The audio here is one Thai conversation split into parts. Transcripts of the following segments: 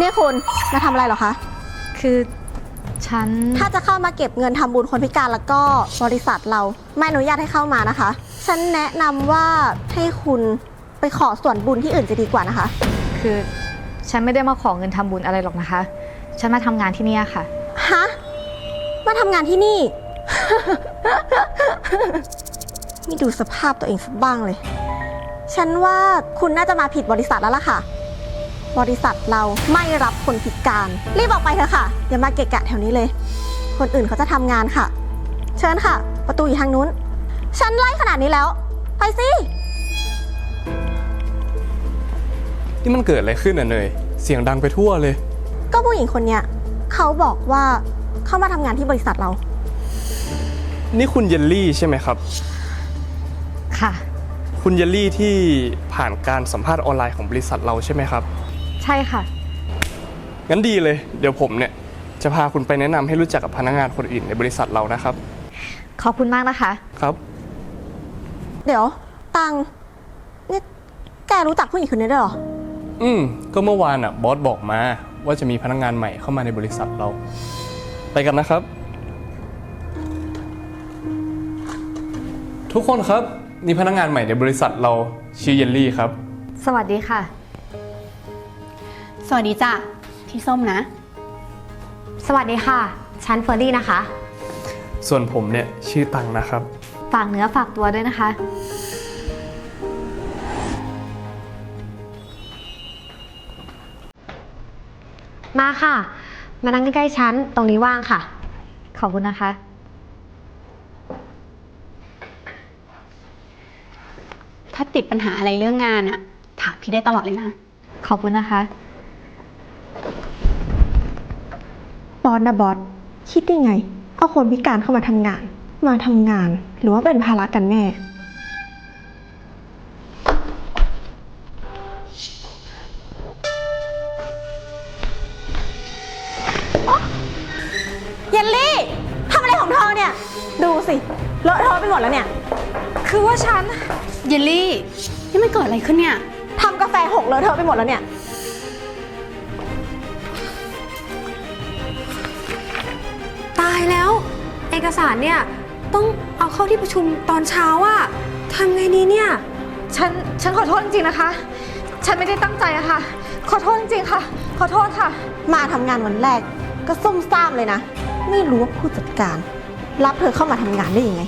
นี่คุณมาทำอะไรเหรอคะ คือฉันถ้าจะเข้ามาเก็บเงินทำบุญคนพิการแล้วก็บริษัทเราไม่อนุญาตให้เข้ามานะคะ ฉันแนะนำว่าให้คุณไปขอส่วนบุญที่อื่นจะดีกว่านะคะ คือฉันไม่ได้มาขอเงินทำบุญอะไรหรอกนะคะ ฉันมาทำงานที่เนี่ยค่ะ ฮะ มาทำงานที่นี่ ไม่ดูสภาพตัวเองสักบ้างเลย ฉันว่าคุณน่าจะมาผิดบริษัทแล้วล่ะค่ะ บริษัทเราไม่รับคนพิการ รีบออกไปเถอะค่ะ อย่ามาเกะกะแถวนี้เลย คนอื่นเขาจะทำงานค่ะ เชิญค่ะ ประตูอยู่ทางนู้น ฉันไล่ขนาดนี้แล้ว ไปสิ นี่มันเกิดอะไรขึ้นอะเนย เสียงดังไปทั่วเลย ก็ผู้หญิงคนเนี้ยเขาบอกว่าเขามาทำงานที่บริษัทเรา นี่คุณเยลลี่ใช่ไหมครับ ค่ะ คุณเยลลี่ที่ผ่านการสัมภาษณ์ออนไลน์ของบริษัทเราใช่ไหมครับ ใช่ค่ะ งั้นดีเลย เดี๋ยวผมเนี่ยจะพาคุณไปแนะนำให้รู้จักกับพนักงานคนอื่นในบริษัทเรานะครับ ขอบคุณมากนะคะ ครับ เดี๋ยว ตังนี่แกรู้จักผู้หญิงคนนี้ด้วยเหรอ อืม ก็เมื่อวานอะบอสบอกมาว่าจะมีพนักงานใหม่เข้ามาในบริษัทเรา ไปกันนะครับ ทุกคนครับนี่พนักงานใหม่ในบริษัทเราชื่อเยลลี่ครับ สวัสดีค่ะ สวัสดีจ้ะพี่ส้มนะ สวัสดีค่ะ ฉันเฟอร์รี่นะคะ ส่วนผมเนี่ยชื่อตังนะครับ ฝากเนื้อฝากตัวด้วยนะคะ มาค่ะ มานั่งใกล้ๆฉันตรงนี้ว่างค่ะ ขอบคุณนะคะ ถ้าติดปัญหาอะไรเรื่องงานอะถามพี่ได้ตลอดเลยนะ ขอบคุณนะคะ บ อสนะบอส คิดยังไง เอาคนพิการเข้ามาทำงาน มาทำงาน หรือว่าเป็นภาระกันแน่ ต้องเอาเข้าที่ประชุมตอนเช้าอะทำไงดีเนี่ย ฉัน ฉันขอโทษจริงๆนะคะ ฉันไม่ได้ตั้งใจอะค่ะ ขอโทษจริงๆค่ะ ขอโทษค่ะ มาทำงานวันแรก ก็ซุ่มซ่ามเลยนะ ไม่รู้ว่าผู้จัดการ รับเธอเข้ามาทำงานได้ยังไง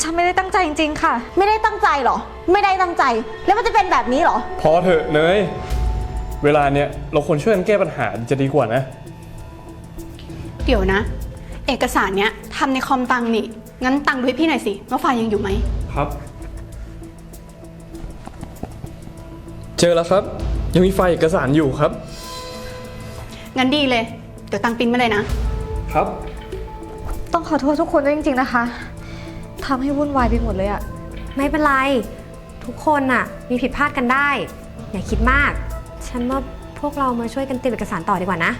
ฉันไม่ได้ตั้งใจจริง ๆ ค่ะ ไม่ได้ตั้งใจเหรอ ไม่ได้ตั้งใจ แล้วมันจะเป็นแบบนี้เหรอ พอเถอะเนย เวลาเนี่ยเราควรช่วยกันแก้ปัญหาจะดีกว่านะ เดี๋ยวนะ เอกสารเนี้ยทำในคอมตังนี่ งั้นตังดูให้พี่หน่อยสิว่าไฟล์ยังอยู่ไหม ครับ เจอแล้วครับ ยังมีไฟล์เอกสารอยู่ครับ งั้นดีเลย เดี๋ยวตังปริ้นมาเลยนะ ครับ ต้องขอโทษทุกคนด้วยจริง ๆ นะคะ ทำให้วุ่นวายไปหมดเลยอะไม่เป็นไร ทุกคนน่ะ มีผิดพลาดกันได้ อย่าคิดมาก ฉันว่าพวกเรามาช่วยกันเตรียมเอกสารต่อดีกว่านะ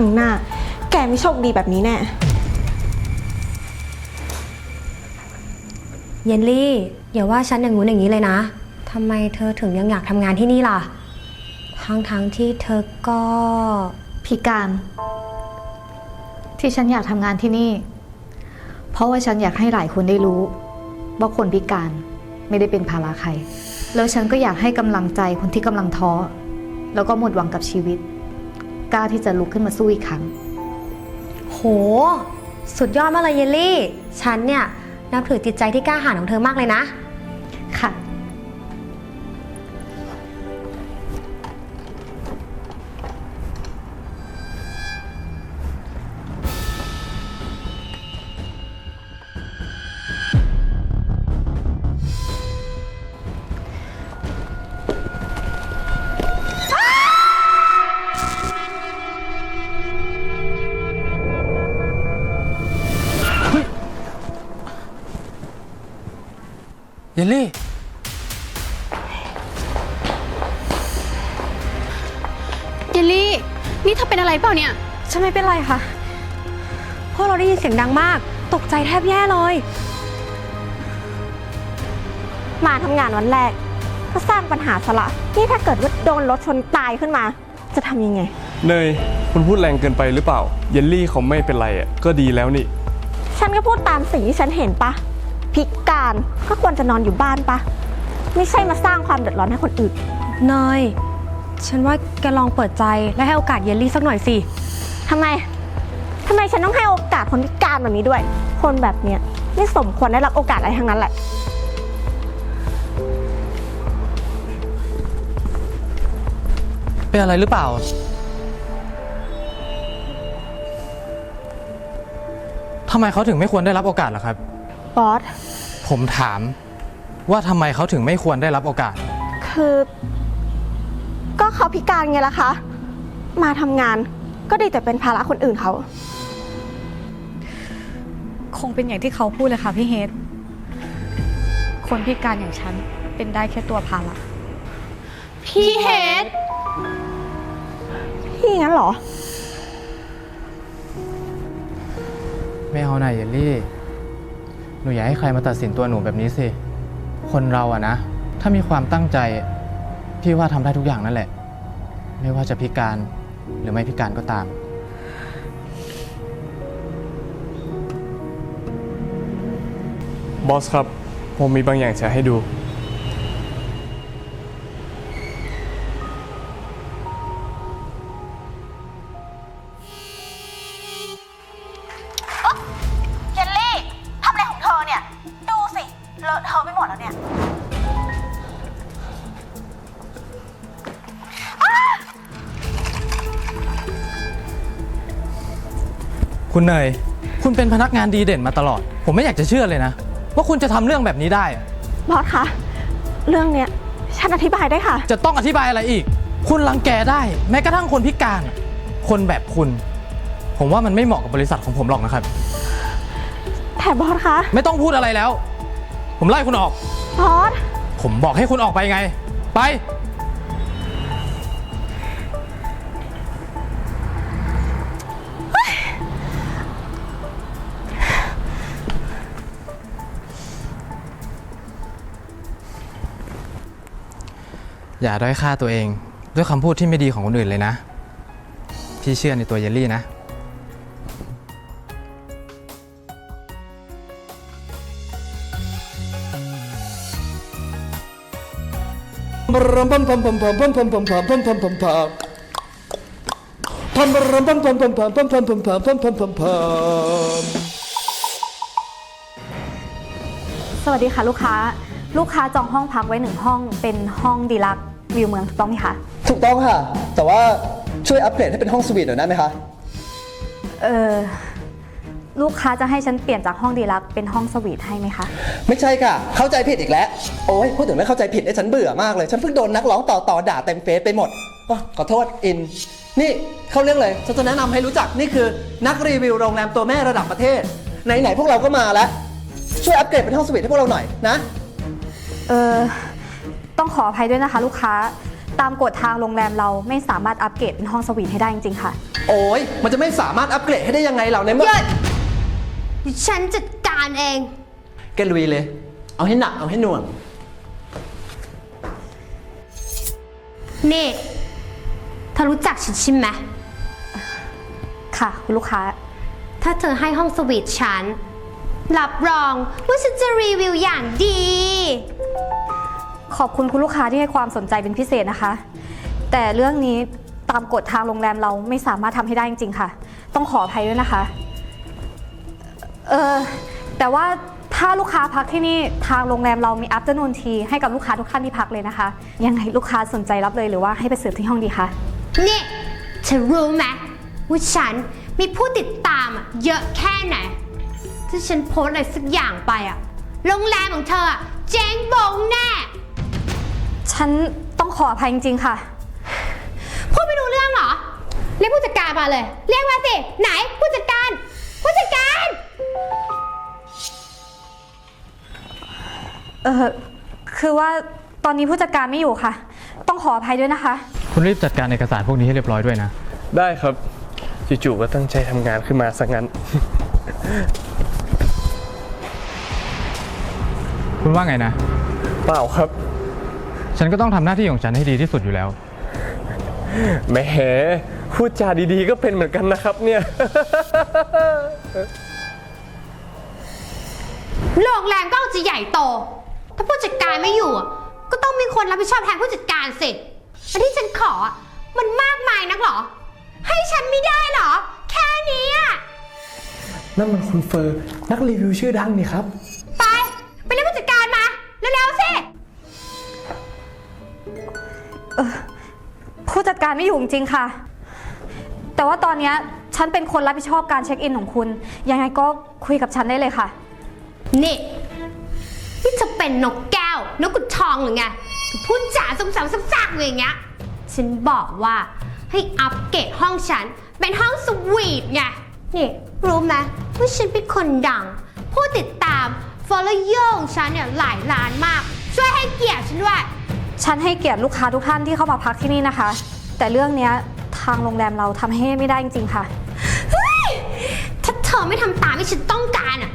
รั้งหน้า แกไม่โชคดีแบบนี้แน่ เยนลี่อย่าว่าฉันอย่างงู้นอย่างนี้เลยนะทำไมเธอถึงยังอยากทำงานที่นี่ล่ะทั้งทั้งๆที่เธอก็ พิการ ที่ฉันอยากทำงานที่นี่ เพราะว่าฉันอยากให้หลายคนได้รู้ว่าคนพิการไม่ได้เป็นภาระใคร แล้วฉันก็อยากให้กำลังใจคนที่กำลังท้อ แล้วก็หมดหวังกับชีวิต กล้าที่จะลุกขึ้นมาสู้อีกครั้ง โห สุดยอดมากเลยเยลลี่ ฉันเนี่ยนับถือจิตใจที่กล้าหาญของเธอมากเลยนะ ค่ะ ยลลี่ เยลลี่ นี่เธอเป็นอะไรเปล่าเนี่ย ฉันไม่เป็นไรค่ะ พวกเราได้ยินเสียงดังมาก ตกใจแทบแย่เลย มาทำงานวันแรก ก็สร้างปัญหาสละ นี่ถ้าเกิดว่าโดนรถชนตายขึ้นมา จะทำยังไง เนยคุณพูดแรงเกินไปหรือเปล่า เยลลี่เขาไม่เป็นไรอะก็ดีแล้วนี่ ฉันก็พูดตามสิ่งที่ฉันเห็นปะ พิการก็ควรจะนอนอยู่บ้านปะไม่ใช่มาสร้างความเดือดร้อนให้คนอื่น เนย ฉันว่าแกลองเปิดใจและให้โอกาสเยลลี่สักหน่อยสิทำไมทำไมฉันต้องให้โอกาสคนพิการแบบนี้ด้วย คนแบบเนี้ยไม่สมควรได้รับโอกาสอะไรทั้งนั้นแหละ เป็นอะไรหรือเปล่า ทำไมเขาถึงไม่ควรได้รับโอกาสล่ะครับ บอส ผมถามว่าทำไมเขาถึงไม่ควรได้รับโอกาส คือ ก็เขาพิการไงล่ะคะ มาทำงานก็ดีแต่เป็นภาระคนอื่นเขา คงเป็นอย่างที่เขาพูดเลยค่ะพี่เฮดคนพิการอย่างฉันเป็นได้แค่ตัวภาระพี่เฮดพี่งั้นเหรอ ไม่เอาหน่ายเยลลี่ หนูอย่าให้ใครมาตัดสินตัวหนูแบบนี้สิ คนเราอะนะ ถ้ามีความตั้งใจ พี่ว่าทำได้ทุกอย่างนั่นแหละ ไม่ว่าจะพิการหรือไม่พิการก็ตาม บอสครับ ผมมีบางอย่างจะให้ดู คุณเนย คุณเป็นพนักงานดีเด่นมาตลอด ผมไม่อยากจะเชื่อเลยนะ ว่าคุณจะทำเรื่องแบบนี้ได้อะบอสคะเรื่องเนี้ยฉันอธิบายได้ค่ะ จะต้องอธิบายอะไรอีก คุณรังแกได้ แม้กระทั่งคนพิการอะคนแบบคุณ ผมว่ามันไม่เหมาะกับบริษัทของผมหรอกนะครับ แต่บอสคะไม่ต้องพูดอะไรแล้ว ผมไล่คุณออก บอส ผมบอกให้คุณออกไปไง ไป อย่าด้อยค่าตัวเอง ด้วยคำพูดที่ไม่ดีของคนอื่นเลยนะ พี่เชื่อในตัวเยลลี่นะ พมพัมพมพมพมพมพมพมพมพมพมพมพมพมพมพัมพมพมพมพมพมพมพมพมพมพมพมสวัสดีค่ะลูกค้า ลูกค้าจองห้องพักไว้หนึ่งห้องเป็นห้องดีลักซ์ วิวเมืองถูกต้องไหมคะ ถูกต้องค่ะ แต่ว่าช่วยอัปเกรดให้เป็นห้องสวีทหน่อยได้ไหมคะ เออลูกค้าจะให้ฉันเปลี่ยนจากห้องดีลักซ์เป็นห้องสวีทให้ไหมคะ ไม่ใช่ค่ะ เข้าใจผิดอีกแล้ว โอ้ยพูดถึงเรื่องเข้าใจผิดไอ้ฉันเบื่อมากเลย ฉันเพิ่งโดนนักร้องต่อต่อด่าเต็มเฟซไปหมดอ้อขอโทษอิน นี่เข้าเรื่องเลย ฉันจะแนะนำให้รู้จักนี่คือนักรีวิวโรงแรมตัวแม่ระดับประเทศ ไหนๆพวกเราก็มาแล้ว ช่วยอัปเกรดเป็นห้องสวีทให้พวกเราหน่อยนะ เออ ต้องขออภัยด้วยนะคะ ลูกค้า ตามกฎทางโรงแรมเราไม่สามารถอัปเกรดเป็นห้องสวีทให้ได้จริงๆค่ะ โอ้ยมันจะไม่สามารถอัปเกรดให้ได้ยังไงเราในเมื่อฉันจัดการเอง แกลุยเลย เอาให้หนักเอาให้หน่วง นี่เธอรู้จักฉันใช่ไหม ค่ะ คุณลูกค้า ถ้าเธอให้ห้องสวีทฉัน รับรองว่าฉันจะรีวิวอย่างดี ขอบคุณคุณลูกค้าที่ให้ความสนใจเป็นพิเศษนะคะ แต่เรื่องนี้ตามกฎทางโรงแรมเราไม่สามารถทำให้ได้จริง ๆ ค่ะ ต้องขออภัยด้วยนะคะ เออแต่ว่าถ้าลูกค้าพักที่นี่ทางโรงแรมเรามี afternoon tea ให้กับลูกค้าทุกท่านที่พักเลยนะคะ ยังไงลูกค้าสนใจรับเลยหรือว่าให้ไปเสิร์ฟที่ห้องดีคะ นี่เธอรู้ไหมว่าฉันมีผู้ติดตามอะเยอะแค่ไหน ถ้าฉันโพสต์อะไรสักอย่างไปอะโรงแรมของเธออะเจ๊งบงแน่ ฉันต้องขออภัยจริงๆค่ะ พูดไม่รู้เรื่องเหรอ เรียกผู้จัดการมาเลย เรียกมาสิ ไหนผู้จัดการ ผู้จัดการ เออคือว่าตอนนี้ผู้จัดการไม่อยู่ค่ะ ต้องขออภัยด้วยนะคะ คุณรีบจัดการเอกสารพวกนี้ให้เรียบร้อยด้วยนะ ได้ครับจู่ๆก็ตั้งใจทำงานขึ้นมาซะงั้น คุณว่าไงนะ เปล่าครับ ฉันก็ต้องทำหน้าที่ของฉันให้ดีที่สุดอยู่แล้ว แหมพูดจาดีๆก็เป็นเหมือนกันนะครับเนี่ย โรงแรมก็จะใหญ่โต ถ้าผู้จัดการไม่อยู่อะก็ต้องมีคนรับผิดชอบแทนผู้จัดการสิอันที่ฉันขออะมันมากมายนักเหรอ ให้ฉันไม่ได้เหรอ แค่นี้อะนั่นมันคุณเฟอร์ นักรีวิวชื่อดังนี่ครับ ผู้จัดการไม่อยู่จริงๆค่ะ แต่ว่าตอนเนี้ยฉันเป็นคนรับผิดชอบการเช็คอินของคุณ ยังไงก็คุยกับฉันได้เลยค่ะ นี่ นี่จะเป็นนกแก้วนกกุดทองหรือไงพูดจาสมสามซักๆอย่างเงี้ย ฉันบอกว่าให้อัปเกรดห้องฉัน เป็นห้องสวีทไง นี่ รู้ไหมว่าฉันเป็นคนดัง ผู้ติดตาม follower ของฉันเนี่ยหลายล้านมาก ช่วยให้เกียรติฉันด้วย ฉันให้เกียรติลูกค้าทุกท่านที่เข้ามาพักที่นี่นะคะ แต่เรื่องเนี้ยทางโรงแรมเราทำให้ไม่ได้จริงๆค่ะเฮ้ยถ้าเธอไม่ทำตามที่ฉันต้องการอะ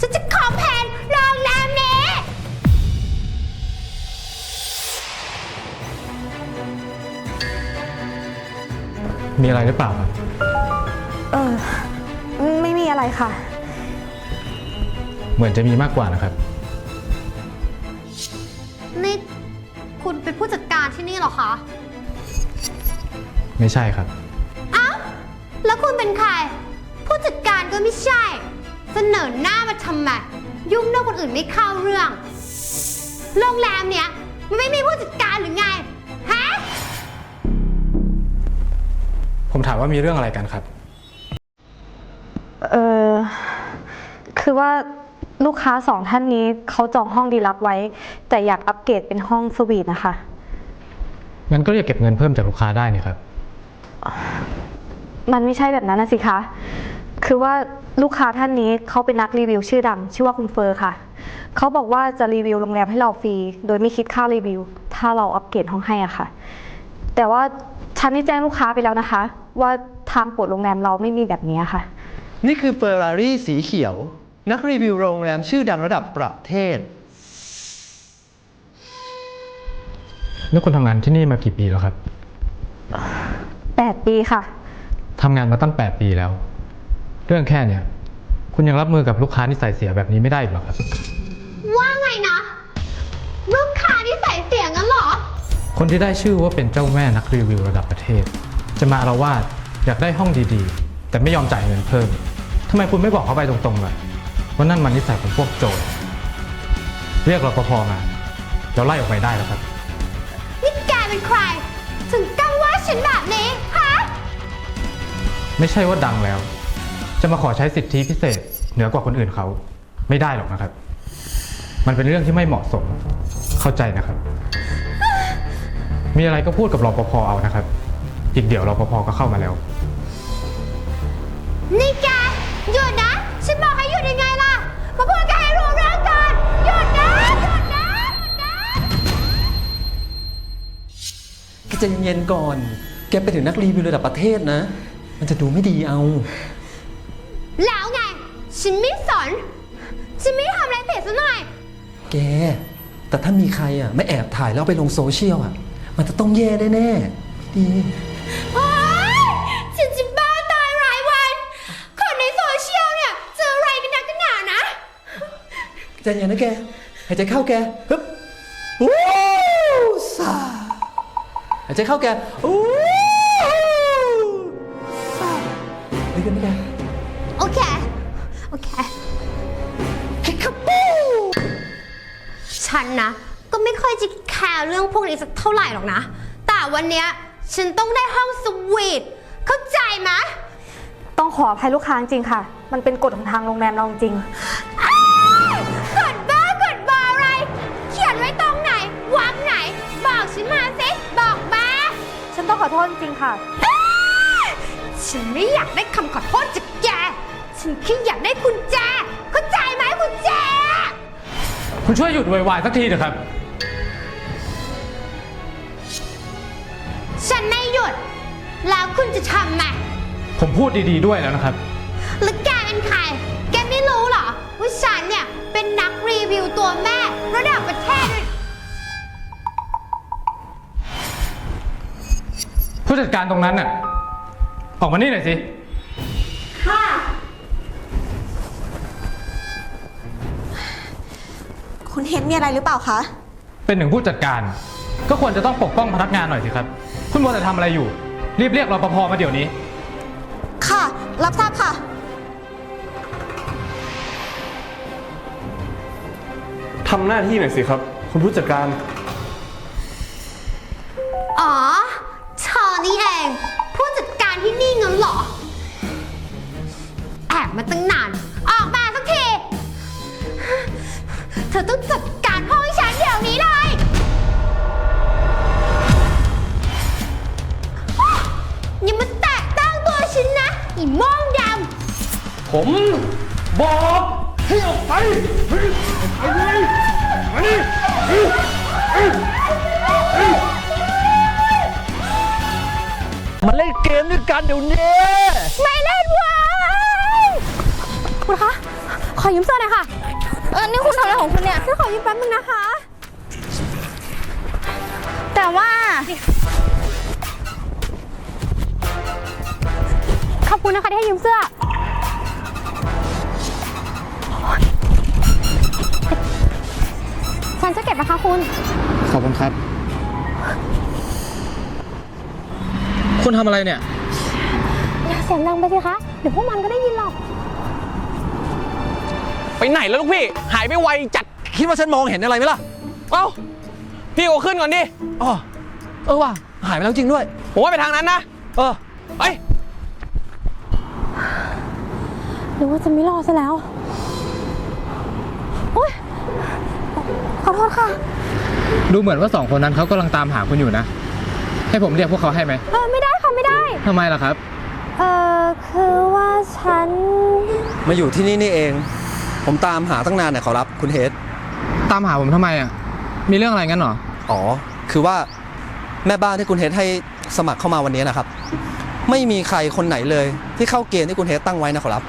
ฉันจะขอแพนโรงแรมนี้ มีอะไรหรือเปล่าครับ เออ ไม่มีอะไรค่ะ เหมือนจะมีมากกว่านะครับารที่นี่เหรอคะ ไม่ใช่ครับเอ้าแล้วคุณเป็นใคร ผู้จัดการก็ไม่ใช่ เสนอหน้ามาทำไม ยุ่งเรื่องคนอื่นไม่เข้าเรื่อง โรงแรมเนี้ยมันไม่มีผู้จัดการหรือไง ฮะ ผมถามว่ามีเรื่องอะไรกันครับ เออคือว่าลูกค้าสองท่านนี้เขาจองห้องดีลักซ์ไว้ แต่อยากอัปเกรดเป็นห้องสวีทนะคะ งั้นก็เรียกเก็บเงินเพิ่มจากลูกค้าได้นี่ครับ มันไม่ใช่แบบนั้นนะสิคะ คือว่าลูกค้าท่านนี้เขาเป็นนักรีวิวชื่อดัง ชื่อว่าคุณเฟอร์ค่ะ เขาบอกว่าจะรีวิวโรงแรมให้เราฟรี โดยไม่คิดค่ารีวิว ถ้าเราอัปเกรดห้องให้อะค่ะ แต่ว่าฉันได้แจ้งลูกค้าไปแล้วนะคะ ว่าทางกฎโรงแรมเราไม่มีแบบนี้ค่ะ นี่คือเฟอร์รารี่สีเขียว นักรีวิวโรงแรมชื่อดังระดับประเทศ นี่คุณทำงานที่นี่มากี่ปีแล้วครับ8 ปีค่ะ ทำงานมาตั้ง 8 ปีแล้ว เรื่องแค่เนี้ยคุณยังรับมือกับลูกค้าที่ใส่เสียแบบนี้ไม่ได้อีกหรอครับ ว่าไงนะ ลูกค้าที่ใส่เสียงงั้นเหรอ คนที่ได้ชื่อว่าเป็นเจ้าแม่นักรีวิวระดับประเทศ จะมาอาละวาดอยากได้ห้องดีๆ แต่ไม่ยอมจ่ายเงินเพิ่มทำไมคุณไม่บอกเขาไปตรงๆล่ะว่านั่นมันนิสัยของพวกโจรเรียกรปภมาเดี๋ยวไล่ออกไปได้แล้วครับนี่แก เป็นใคร ถึงกล้าว่าฉันแบบนี้ฮะไม่ใช่ว่าดังแล้ว จะมาขอใช้สิทธิพิเศษ เหนือกว่าคนอื่นเขา ไม่ได้หรอกนะครับ มันเป็นเรื่องที่ไม่เหมาะสมเข้าใจนะครับ มีอะไรก็พูดกับรปภเอานะครับ อีกเดี๋ยวรปภก็เข้ามาแล้ว นี่แก ใจะเย็นๆก่อน แกไปถึงนักรีวิวระดับประเทศนะ มันจะดูไม่ดีเอา แล้วไง ฉันไม่สน ฉันไม่ทำอะไรผิดซะหน่อย แก แต่ถ้ามีใครอะไม่แอบถ่ายแล้วเอาไปลงโซเชียลอะ มันจะต้องแย่แน่ๆดี โอ๊ยฉันจะบ้าตายรายวัน คนในโซเชียลเนี่ย เจออะไรกันนักกันหนานะ ใจเย็นนะแกหายใจเข้าแกฮึบ ใจเข้าแกวู้ซาดีกันไหมแกโอเค โอเคฮิคาปูฉันนะ ก็ไม่ค่อยจะแคร์เรื่องพวกนี้สักเท่าไหร่หรอกนะ แต่วันเนี้ยฉันต้องได้ห้องสวีท เข้าใจไหม ต้องขออภัยลูกค้าจริงๆค่ะ มันเป็นกฎของทางโรงแรมเราจริงอ้ จริงๆค่ะอ้ายฉันไม่อยากได้คำขอโทษจากแก ฉันแค่อยากได้กุญแจ เข้าใจไหมกุญแจ คุณช่วยหยุดโวยวายสักทีเถอะครับ ฉันไม่หยุด แล้วคุณจะทำไหม ผมพูดดีๆด้วยแล้วนะครับ แล้วแกเป็นใคร แกไม่รู้เหรอว่าฉันเนี่ยเป็นนักรีวิวตัวแม่ระดับประเทศเลย จัดการตรงนั้นน่ะ ออกมานี่หน่อยสิคุณเฮดมีอะไรหรือเปล่าคะ เป็นหนึ่งผู้จัดการ ก็ควรจะต้องปกป้องพนักงานหน่อยสิครับ คุณมัวแต่ทำอะไรอยู่ รีบเรียกรปภมาเดี๋ยวนี้ ค่ะ รับทราบค่ะ ทำหน้าที่หน่อยสิครับ คุณผู้จัดการ อ๋อเธ อนี่เอง ผู้จัดการที่นี่งั้นเหรอ แอบมาตั้งนาน ออกมาสักที เธอต้องจัดการห้องให้ฉันเดี๋ยวนี้เลย อย่ามาแตะต้องตัวฉันนะอีโม่องดำผมบอกให้ออกไปเฮ้ยออกไปเลยไปเลย กมด้วยกันเดี๋ยวนี้ไม่เล่นวายคุณคะ ขอยืมเสื้อหน่อยค่ะ เออ นี่คุณทำอะไรของคุณเนี่ยฉันขอยืมแป๊บนึงนะคะ แต่ว่า ขอบคุณนะคะที่ให้ยืมเสื้อ ฉันจะเก็บนะคะคุณ ขอบคุณครับ คุณทำอะไรเนี่ย อย่าเสียงดังไปสิคะ เดี๋ยวพวกมันก็ได้ยินหรอก ไปไหนแล้วลูกพี่ หายไปไวจัด คิดว่าฉันมองเห็นอะไรไหมล่ะ เอ้า พี่โอขึ้นก่อนดิ อ๋อ เออว่ะ หายไปแล้วจริงด้วย ผมว่าไปทางนั้นนะ เออไปหรือว่าจะไม่รอดซะแล้ว โอ๊ย ขอโทษค่ะ ดูเหมือนว่าสองคนนั้นเขากำลังตามหาคุณอยู่นะ ให้ผมเรียกพวกเขาให้ไหม เออ ไม่ได้ค่ะ ไม่ได้ ทำไมล่ะครับเออ คือว่าฉัน มาอยู่ที่นี่นี่เอง ผมตามหาตั้งนานเนี่ยขอรับคุณเฮดตามหาผมทำไมอะ มีเรื่องอะไรงั้นเหรอ อ๋อ คือว่าแม่บ้านที่คุณเฮดให้สมัครเข้ามาวันนี้นะครับ ไม่มีใครคนไหนเลย ที่เข้าเกณฑ์ที่คุณเฮดตั้งไว้นะขอรับ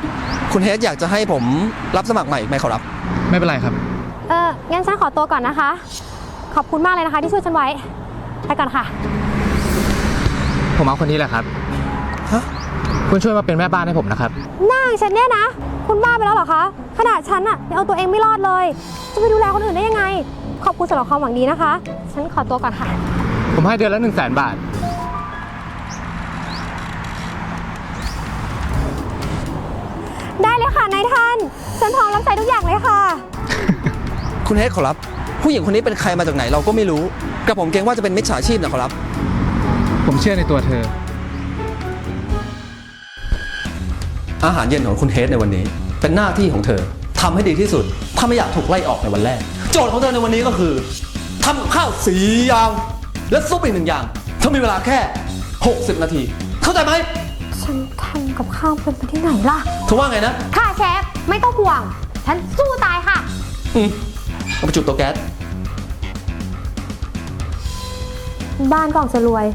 คุณเฮดอยากจะให้ผมรับสมัครใหม่อีกไหมขอรับ ไม่เป็นไรครับ เอองั้นฉันขอตัวก่อนนะคะ ขอบคุณมากเลยนะคะที่ช่วยฉันไว้ ไปก่อนค่ะ ผมเอาคนนี้แหละครับฮะ คุณช่วยมาเป็นแม่บ้านให้ผมนะครับ หน้าอย่างฉันเนี่ยนะ คุณบ้าไปแล้วเหรอคะ ขนาดฉันอะยังเอาตัวเองไม่รอดเลย จะไปดูแลคนอื่นได้ยังไง ขอบคุณสำหรับความหวังดีนะคะ ฉันขอตัวก่อนค่ะ ผมให้เดือนละหนึ่งแสนบาท ได้เลยค่ะนายท่าน ฉันพร้อมรับใช้ทุกอย่างเลยค่ะ คุณเฮดขอรับ ผู้หญิงคนนี้เป็นใครมาจากไหนเราก็ไม่รู้ กระผมเกรงว่าจะเป็นมิจฉาชีพนะขอรับ ผมเชื่อในตัวเธอ อาหารเย็นของคุณเฮดในวันนี้ เป็นหน้าที่ของเธอทำให้ดีที่สุด ถ้าไม่อยากถูกไล่ออกในวันแรก โจทย์ของเธอในวันนี้ก็คือทำกับข้าวสีอย่างและซุปอีกหนึ่งอย่าง เธอมีเวลาแค่ 60 นาที เข้าใจไหมฉันทำกับข้าวเป็นไปที่ไหนล่ะเธอว่าไงนะค่ะเชฟไม่ต้องห่วง ฉันสู้ตายค่ะ อืมเอาไปจุดเตัวแก๊สบ้านกล่องจะรวย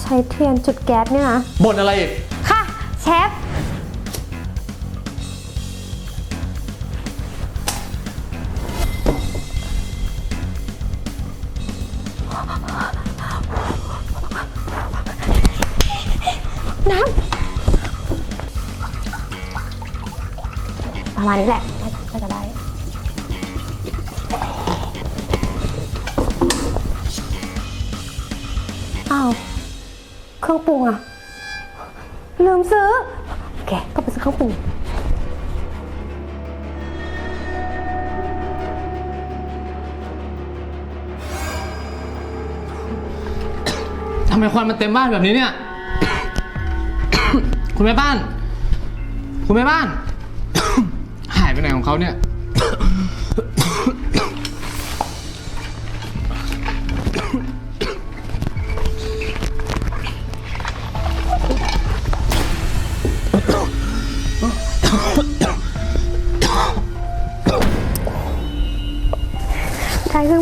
ใช้เทียนจุดแก๊สเนี่ยนะบ่นอะไรอีกค่ะ เชฟ ปรุงอะลืมซื้อโอเคก็ไปซื้อเครื่องปรุงทำไมควันมันเต็มบ้านแบบนี้เนี่ย คุณแม่บ้าน คุณแม่บ้าน หายไปไหนของเขาเนี่ย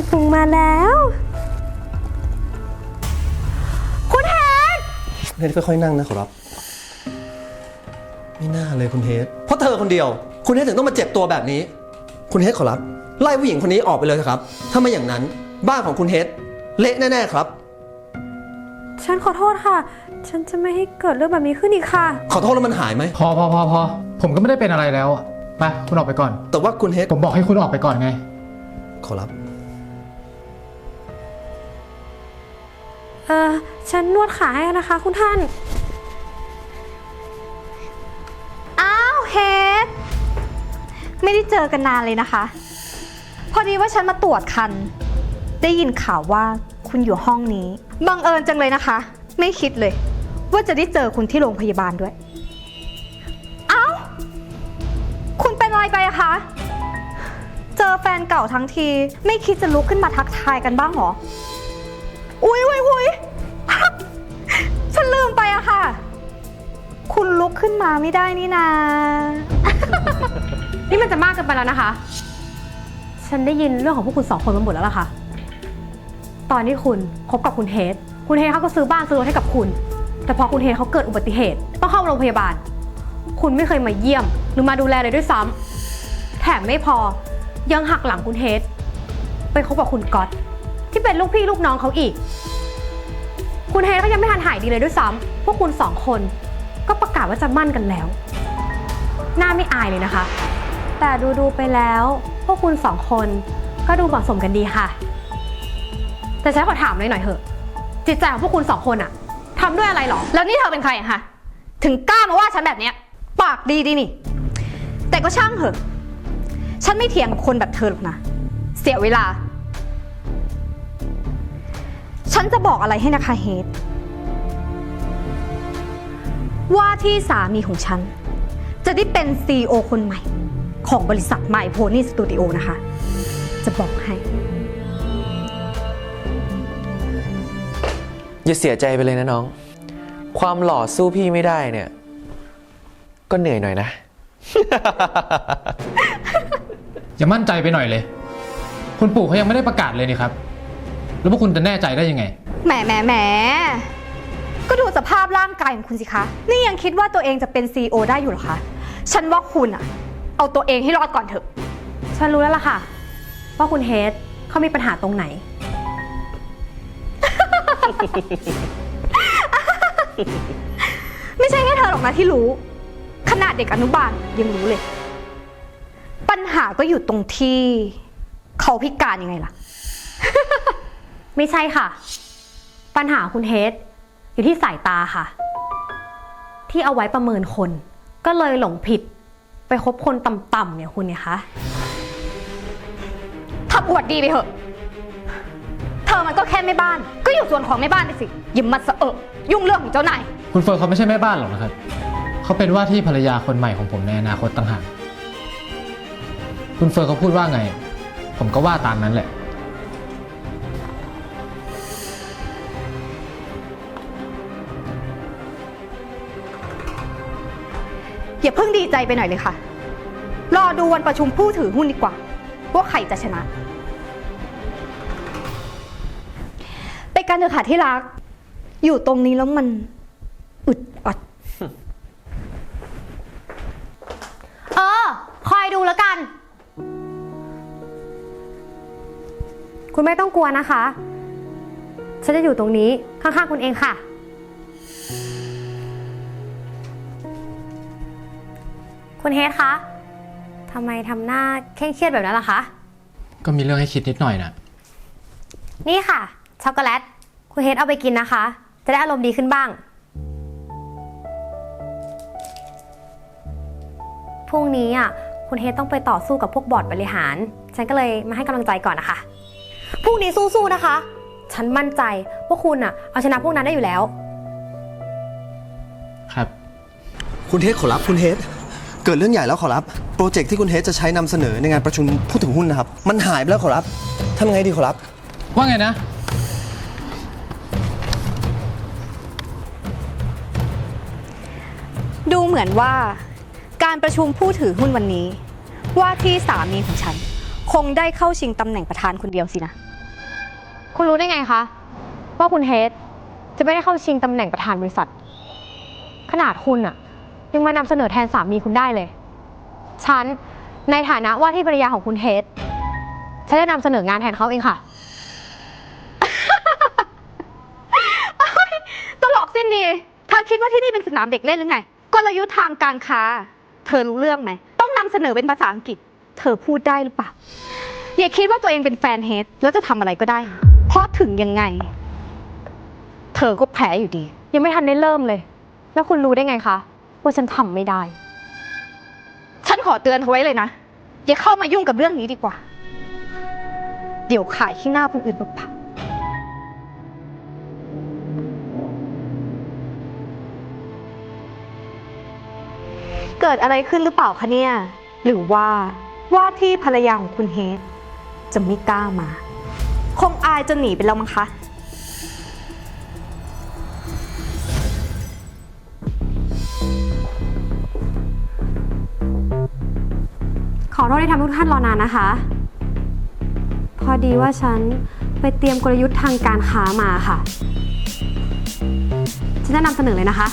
ครื่องปรุงมาแล้ว คุณแฮนเฮดค่อยๆนั่งนะขอรับ ไม่น่าเลยคุณเฮดเพราะเธอคนเดียว คุณเฮดถึงต้องมาเจ็บตัวแบบนี้ คุณเฮดขอรับ ไล่ผู้หญิงคนนี้ออกไปเลยเถอะครับ ถ้าไม่อย่างนั้น บ้านของคุณเฮดเละแน่ๆครับฉฉันขอโทษค่ะ ฉันจะไม่ให้เกิดเรื่องแบบนี้ขึ้นอีกค่ะ ขอโทษแล้วมันหายไหม พอพอพอพอผมก็ไม่ได้เป็นอะไรแล้วอะไปคุณออกไปก่อน แต่ว่าคุณเฮดผมบอกให้คุณออกไปก่อนไง ขอรับ เออฉันนวดขาให้นะคะ คุณท่าน อ้าวเฮดไม่ได้เจอกันนานเลยนะคะ พอดีว่าฉันมาตรวจคัน ได้ยินข่าวว่าคุณอยู่ห้องนี้ บังเอิญจังเลยนะคะ ไม่คิดเลย ว่าจะได้เจอคุณที่โรงพยาบาลด้วย เอ้า คุณเป็นอะไรไปอะคะ เจอแฟนเก่าทั้งที ไม่คิดจะลุกขึ้นมาทักทายกันบ้างเหรอ อุ๊ยอุ๊ยอุ๊ยฉันลืมไปอะค่ะ คุณลุกขึ้นมาไม่ได้นี่นา นี่มันจะมากเกินไปแล้วนะคะ ฉันได้ยินเรื่องของพวกคุณสองคนมาหมดแล้วล่ะค่ะ ตอนที่คุณคบกับคุณเฮดคุณเฮดเขาก็ซื้อบ้านซื้อรถให้กับคุณ แต่พอคุณเฮดเขาเกิดอุบัติเหตุ ต้องเข้าโรงพยาบาล คุณไม่เคยมาเยี่ยม หรือมาดูแลเลยด้วยซ้ำแถมไม่พอยังหักหลังคุณเฮดไปคบกับคุณก๊อต ที่เป็นลูกพี่ลูกน้องเขาอีก คุณเฮดเขายังไม่ทันหายดีเลยด้วยซ้ำพวกคุณสองคน ก็ประกาศว่าจะมั่นกันแล้ว หน้าไม่อายเลยนะคะ แต่ดูดูๆไปแล้ว พวกคุณสองคนก็ดูเหมาะสมกันดีค่ะ แต่ฉันขอถามเลยหน่อยเถอะ จิตใจของพวกคุณสองคนอะทำด้วยอะไรหรอ แล้วนี่เธอเป็นใครอะคะถึงกล้ามาว่าฉันแบบเนี้ย ปากดีดีนี่ แต่ก็ช่างเถอะ ฉันไม่เถียงกับคนแบบเธอหรอกนะ เสียเวลา ฉันจะบอกอะไรให้นะคะเฮดว่าที่สามีของฉัน จะได้เป็น CEO คนใหม่ ของบริษัท My Pony Studio นะคะ จะบอกให้ อย่าเสียใจไปเลยนะน้อง ความหล่อสู้พี่ไม่ได้เนี่ย ก็เหนื่อยหน่อยนะ อย่ามั่นใจไปหน่อยเลย คุณปู่เขายังไม่ได้ประกาศเลยนี่ครับ แล้วพวกคุณจะแน่ใจได้ยังไง แหมแหมแหมก็ดูสภาพร่างกายของคุณสิคะ นี่ยังคิดว่าตัวเองจะเป็น CEO ได้อยู่เหรอคะ ฉันว่าคุณอะเอาตัวเองให้รอดก่อนเถอะ ฉันรู้แล้วล่ะค่ะ ว่าคุณเฮดเขามีปัญหาตรงไหน ไม่ใช่แค่เธอหรอกนะที่รู้ ขนาดเด็กอนุบาลยังรู้เลย ปัญหาก็อยู่ตรงที่ เขาพิการยังไงล่ะ ไม่ใช่ค่ะ ปัญหาคุณเฮดอยู่ที่สายตาค่ะ ที่เอาไว้ประเมินคน ก็เลยหลงผิดไปคบคนต่ำๆเนี่ยคุณเนี่ยคะทับอวดดีไปเถอะ เธอมันก็แค่แม่บ้าน ก็อยู่ส่วนของแม่บ้านไปสิอย่ามาสะเอะยุ่งเรื่องของเจ้านาย คุณเฟิร์นเขาไม่ใช่แม่บ้านหรอกนะครับ เขาเป็นว่าที่ภรรยาคนใหม่ของผมในอนาคตต่างหาก คุณเฟิร์นเขาพูดว่าไง ผมก็ว่าตามนั้นแหละ อย่าเพิ่งดีใจไปหน่อยเลยค่ะ รอดูวันประชุมผู้ถือหุ้นดีกว่า ว่าใครจะชนะ ไปกันเถอะค่ะที่รัก อยู่ตรงนี้แล้วมันอึดอัด เออ คอยดูแล้วกัน คุณไม่ต้องกลัวนะคะ ฉันจะอยู่ตรงนี้ข้างๆคุณเองค่ะ คุณเฮดคะทำไมทำหน้าเคร่งเครียดแบบนั้นล่ะคะ ก็มีเรื่องให้คิดนิดหน่อยนะนี่ค่ะ ช็อกโกแลต คุณเฮดเอาไปกินนะคะ จะได้อารมณ์ดีขึ้นบ้าง พรุ่งนี้อะ คุณเฮดต้องไปต่อสู้กับพวกบอร์ดบริหาร ฉันก็เลยมาให้กำลังใจก่อนนะคะ พรุ่งนี้สู้ๆนะคะ ฉันมั่นใจว่าคุณอะ เอาชนะพวกนั้นได้อยู่แล้ว ครับ คุณเฮดขอรับคุณเฮด เกิดเรื่องใหญ่แล้วขอรับ โปรเจกต์ที่คุณเฮดจะใช้นำเสนอในงานประชุมผู้ถือหุ้นนะครับ มันหายไปแล้วขอรับทำไงดีขอรับ ว่าไงนะ ดูเหมือนว่า การประชุมผู้ถือหุ้นวันนี้ ว่าที่สามีของฉัน คงได้เข้าชิงตำแหน่งประธานคนเดียวสินะ คุณรู้ได้ไงคะ ว่าคุณเฮดจะไม่ได้เข้าชิงตำแหน่งประธานบริษัท ขนาดคุณอะ ยังมานำเสนอแทนสามีคุณได้เลย ฉันในฐานะว่าที่ภรรยาของคุณเฮดฉันจะนำเสนองานแทนเขาเองค่ะคิดว่าที่นี่เป็นสนามเด็กเล่นหรือไง กลยุทธ์ทางการค้า เธอรู้เรื่องไหม ต้องนำเสนอเป็นภาษาอังกฤษ เธอพูดได้หรือเปล่า อย่าคิดว่าตัวเองเป็นแฟนเฮดแล้วจะทำอะไรก็ได้ เพราะถึงยังไง เธอก็แพ้อยู่ดี ยังไม่ทันได้เริ่มเลย แล้วคุณรู้ได้ไงคะ ว่าฉันทำไม่ได้ ฉันขอเตือนเธอไว้เลยนะ อย่าเข้ามายุ่งกับเรื่องนี้ดีกว่า เดี๋ยวขายขี้หน้าคนอื่นเปล่าเกิดอะไรขึ้นหรือเปล่าคะเนี่ย หรือว่าว่าที่ภรรยาของคุณเฮดจะไม่กล้ามา คงอายจนหนีไปแล้วมั้งคะ ขอโทษที่ทำให้ทุกท่านรอนานนะคะ พอดีว่าฉันไปเตรียมกลยุทธ์ทางการค้ามาค่ะ ฉันจะนำเสนอเลยนะคะ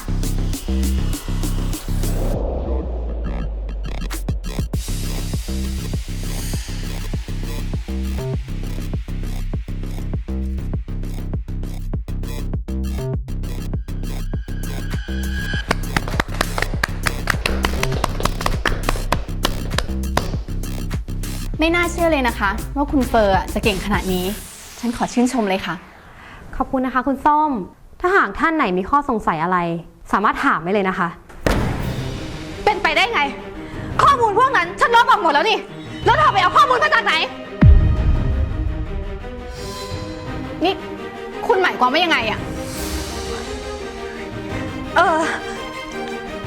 น่าเชื่อเลยนะคะ ว่าคุณเฟอร์อะจะเก่งขนาดนี้ ฉันขอชื่นชมเลยค่ะ ขอบคุณนะคะ คุณส้ม ถ้าหากท่านไหนมีข้อสงสัยอะไร สามารถถามได้เลยนะคะๆเป็นไปได้ไง ข้อมูลพวกนั้นฉันลบออกหมดแล้วนี่ แล้วเธอไปเอาข้อมูลมาจากไหน นี่ คุณหมายความว่ายังไงอะเออ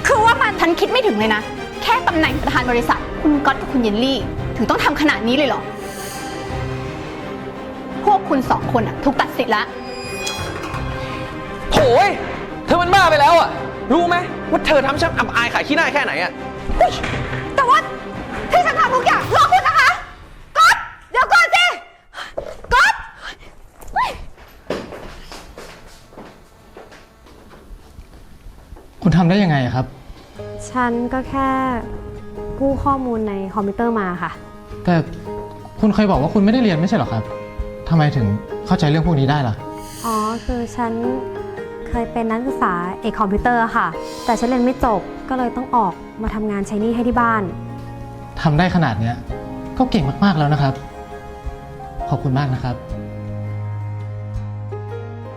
คือว่ามันฉันคิดไม่ถึงเลยนะ แค่ตำแหน่งประธานบริษัท คุณก๊อตกับคุณเยนลี่ ถึงต้องทำขนาดนี้เลยเหรอ พวกคุณสองคนอะถูกตัดสิทธิ์แล้วโถยเธอมันบ้าไปแล้วอะ รู้ไหมว่าเธอทำฉันอับอายขายขี้หน้าแค่ไหนอะแต่ว่าที่ฉันทำทุกอย่างรอคุณนะคะก๊อตเดี๋ยวก่อนสิก๊อตคุณทำได้ยังไงอะครับ ฉันก็แค่กู้ข้อมูลในคอมพิวเตอร์มาค่ะ แต่คุณเคยบอกว่าคุณไม่ได้เรียนไม่ใช่เหรอครับทำไมถึงเข้าใจเรื่องพวกนี้ได้ล่ะ อ๋อ คือฉันเคยเป็นนักศึกษาเอกคอมพิวเตอร์ค่ะ แต่ฉันเรียนไม่จบก็เลยต้องออกมาทำงานใช้หนี้ให้ที่บ้าน ทำได้ขนาดเนี้ยก็เก่งมาก ๆ แล้วนะครับ ขอบคุณมากนะครับ